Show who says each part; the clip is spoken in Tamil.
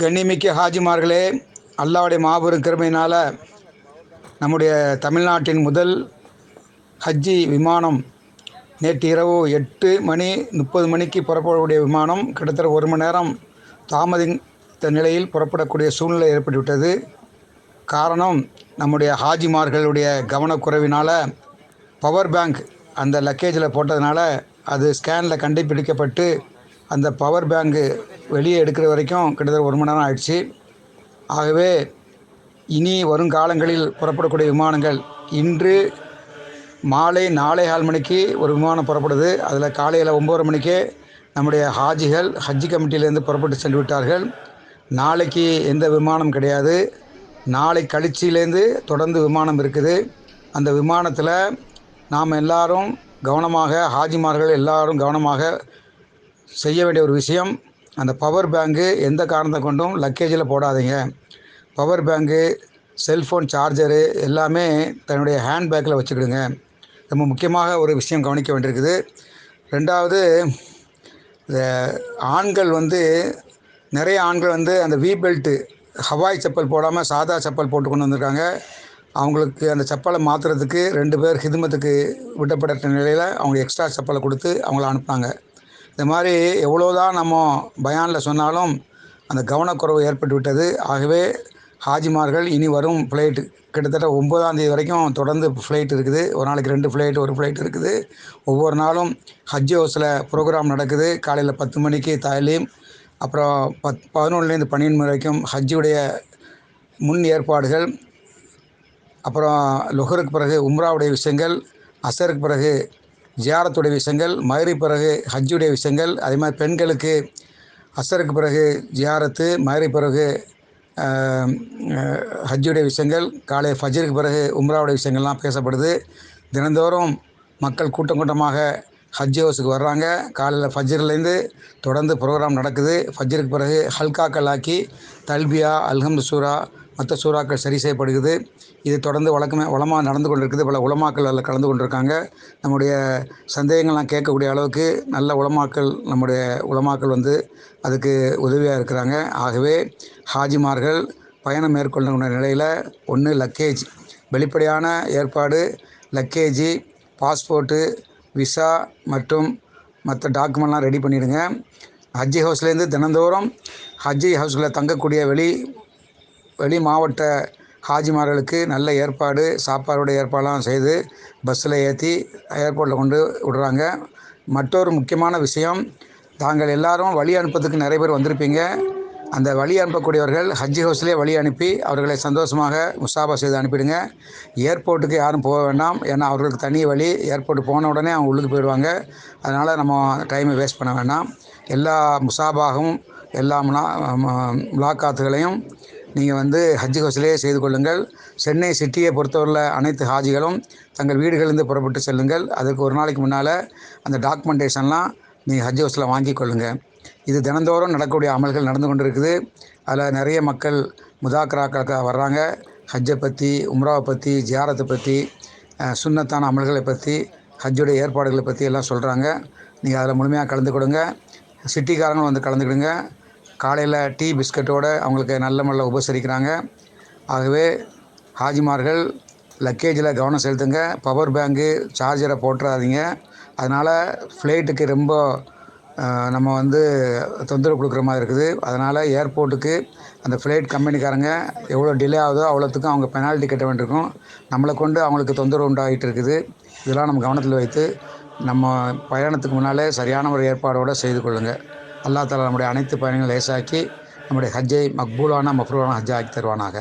Speaker 1: கண்ணிமிக்க ஹாஜிமார்களே அல்லாவுடைய மாபெரும் கிருமையினால் நம்முடைய தமிழ்நாட்டின் முதல் ஹஜ்ஜி விமானம் நேற்று இரவு எட்டு மணி முப்பது மணிக்கு புறப்படக்கூடிய விமானம் கிட்டத்தட்ட ஒரு மணி நேரம் தாமதித்த நிலையில் புறப்படக்கூடிய சூழ்நிலை ஏற்பட்டுவிட்டது. காரணம் நம்முடைய ஹாஜிமார்களுடைய கவனக்குறைவினால் பவர் பேங்க் அந்த லக்கேஜில் போட்டதுனால அது ஸ்கேனில் கண்டுபிடிக்கப்பட்டு அந்த பவர் பேங்கு வெளியே எடுக்கிற வரைக்கும் கிட்டத்தட்ட ஒரு மணி நேரம் ஆயிடுச்சு. ஆகவே இனி வருங்காலங்களில் புறப்படக்கூடிய விமானங்கள் இன்று மாலை நாலே கால் மணிக்கு ஒரு விமானம் புறப்படுது. அதில் காலையில் ஒம்பது மணிக்கே நம்முடைய ஹாஜிகள் ஹஜ்ஜி கமிட்டியிலேருந்து புறப்பட்டு சென்று விட்டார்கள். நாளைக்கு எந்த விமானம் கிடையாது. நாளை கழிச்சிலேருந்து தொடர்ந்து விமானம் இருக்குது. அந்த விமானத்தில் நாம் எல்லாரும் கவனமாக ஹாஜிமார்கள் எல்லாரும் கவனமாக செய்ய வேண்டிய ஒரு விஷயம் அந்த பவர் பேங்கு எந்த காரணத்தை கொண்டும் லக்கேஜில் போடாதீங்க. பவர் பேங்கு செல்ஃபோன் சார்ஜரு எல்லாமே தன்னுடைய ஹேண்ட் பேக்கில் வச்சுக்கிடுங்க. ரொம்ப முக்கியமாக ஒரு விஷயம் கவனிக்க வேண்டியிருக்குது. ரெண்டாவது இந்த ஆண்கள் வந்து நிறைய ஆண்கள் வந்து அந்த வி பெல்ட்டு ஹவாய் செப்பல் போடாமல் சாதா செப்பல் போட்டு கொண்டு வந்திருக்காங்க. அவங்களுக்கு அந்த செப்பலை மாற்றுறதுக்கு ரெண்டு பேர் ஹிதுமத்துக்கு விடப்பட்ட நிலையில் அவங்க எக்ஸ்ட்ரா செப்பலை கொடுத்து அவங்கள அனுப்புனாங்க. இந்த மாதிரி எவ்வளோதான் நம்ம பயானில் சொன்னாலும் அந்த கவனக்குறைவு ஏற்பட்டு விட்டது. ஆகவே ஹாஜிமார்கள் இனி வரும் ஃப்ளைட்டு கிட்டத்தட்ட ஒம்பதாந்தேதி வரைக்கும் தொடர்ந்து ஃப்ளைட் இருக்குது. ஒரு நாளைக்கு ரெண்டு ஃப்ளைட் ஒரு ஃப்ளைட் இருக்குது. ஒவ்வொரு நாளும் ஹஜ் ஹவுஸில் ப்ரோக்ராம் நடக்குது. காலையில் பத்து மணிக்கு தாலீம் அப்புறம் பத் பதினொன்றுலேருந்து பன்னெண்டு மணி வரைக்கும் ஹஜ்ஜுடைய முன் ஏற்பாடுகள் அப்புறம் லொஹருக்கு பிறகு உம்ராவுடைய விஷயங்கள் அசருக்கு பிறகு ஜியாரத்துடைய விஷயங்கள் மயிரி பிறகு ஹஜ்ஜுடைய விஷயங்கள் அதே மாதிரி பெண்களுக்கு அசருக்கு பிறகு ஜியாரத்து மயிரி பிறகு ஹஜ்ஜுடைய விஷயங்கள் காலை ஃபஜருக்கு பிறகு உம்ராவுடைய விஷயங்கள்லாம் பேசப்படுது. தினந்தோறும் மக்கள் கூட்டம் கூட்டமாக ஹஜ் ஹவுஸுக்கு வர்றாங்க. காலையில் ஃபஜ்ர்லேருந்து தொடர்ந்து ப்ரோக்ராம் நடக்குது. ஃபஜ்ருக்கு பிறகு ஹல்காக்கள் ஆக்கி தல்பியா அல்ஹம்து சூரா மற்ற சூறாக்கள் சரி செய்யப்படுகிறது. இது தொடர்ந்து வழக்கமே வளமாக நடந்து கொண்டிருக்குது. பல உலமாக்கள் அதில் கலந்து கொண்டிருக்காங்க. நம்முடைய சந்தேகங்கள்லாம் கேட்கக்கூடிய அளவுக்கு நல்ல உலமாக்கள் நம்முடைய உலமாக்கள் வந்து அதுக்கு உதவியாக இருக்கிறாங்க. ஆகவே ஹாஜிமார்கள் பயணம் மேற்கொள்ளுகிற நிலையில் ஒன்று லக்கேஜ் வெளிப்படையான ஏற்பாடு லக்கேஜி பாஸ்போர்ட்டு விசா மற்றும் மற்ற டாக்குமெண்ட்லாம் ரெடி பண்ணிவிடுங்க ஹஜ்ஜி ஹவுஸ்லேருந்து தினந்தோறும் ஹஜ்ஜி ஹவுஸில் தங்கக்கூடிய வெளி வெளி மாவட்ட ஹாஜிமார்களுக்கு நல்ல ஏற்பாடு சாப்பாடுடைய ஏற்பாடெல்லாம் செய்து பஸ்ஸில் ஏற்றி ஏர்போர்ட்டில் கொண்டு விடுறாங்க. மற்றொரு முக்கியமான விஷயம் தாங்கள் எல்லாரும் வழி அனுப்புறதுக்கு நிறைய பேர் வந்திருப்பீங்க. அந்த வழி அனுப்பக்கூடியவர்கள் ஹஜ்ஜி ஹவுஸ்லேயே வழி அனுப்பி அவர்களை சந்தோஷமாக முசாபா செய்து அனுப்பிடுங்க. ஏர்போர்ட்டுக்கு யாரும் போக வேண்டாம். ஏன்னா அவர்களுக்கு தனி வழி. ஏர்போர்ட் போன உடனே அவங்க உள்ளுக்கு போயிடுவாங்க. அதனால் நம்ம டைமை வேஸ்ட் பண்ண வேண்டாம். எல்லா முசாபாகவும் எல்லா முலா முலாக்காத்துகளையும் நீங்கள் வந்து ஹஜ் ஹவுஸ்லேயே செய்து கொள்ளுங்கள். சென்னை சிட்டியை பொறுத்தவரையில் அனைத்து ஹாஜிகளும் தங்கள் வீடுகளிலிருந்து புறப்பட்டு செல்லுங்கள். அதற்கு ஒரு நாளைக்கு முன்னால் அந்த டாக்குமெண்டேஷன்லாம் நீங்கள் ஹஜ் ஹவுஸில் வாங்கி கொள்ளுங்கள் இது தினந்தோறும் நடக்கக்கூடிய அமல்கள் நடந்து கொண்டு இருக்குது அதில் நிறைய மக்கள் முதாக்கராக்களுக்காக வர்றாங்க. ஹஜ்ஜை பற்றி உம்ராவை பற்றி ஜியாரத்தை பற்றி சுண்ணத்தான அமல்களை பற்றி ஹஜ்ஜுடைய ஏற்பாடுகளை பற்றி எல்லாம் சொல்கிறாங்க நீங்கள் அதில் முழுமையாக கலந்து கொடுங்க. சிட்டிக்காரங்களும் வந்து கலந்துக்கிடுங்க. காலையில் டீ பிஸ்கட்டோடு அவங்களுக்கு நல்ல முறையில் உபசரிக்கிறாங்க. ஆகவே ஹாஜிமார்கள் லக்கேஜில் கவனம் செலுத்துங்க. பவர் பேங்கு சார்ஜரை போட்டுறாதீங்க. அதனால் ஃப்ளைட்டுக்கு ரொம்ப நம்ம வந்து தொந்தரவு கொடுக்குற மாதிரி இருக்குது. அதனால் ஏர்போர்ட்டுக்கு அந்த ஃப்ளைட் கம்பெனிக்காரங்க எவ்வளோ டிலே ஆகுதோ அவ்வளோத்துக்கும் அவங்க பெனால்ட்டி கட்ட வேண்டியிருக்கும். நம்மளை கொண்டு அவங்களுக்கு தொந்தரவு உண்டாகிட்டு இருக்குது. இதெல்லாம் நம்ம கவனத்தில் வைத்து நம்ம பயணத்துக்கு முன்னாலே சரியான ஒரு ஏற்பாடோடு செய்து கொள்ளுங்கள் அல்லா தாலா நம்முடைய அனைத்து பயணங்களும் லேசாக்கி நம்முடைய ஹஜ்ஜை மக்பூலான மஃப்ரூலான ஹஜ்ஜா ஆக்கி தருவானாக.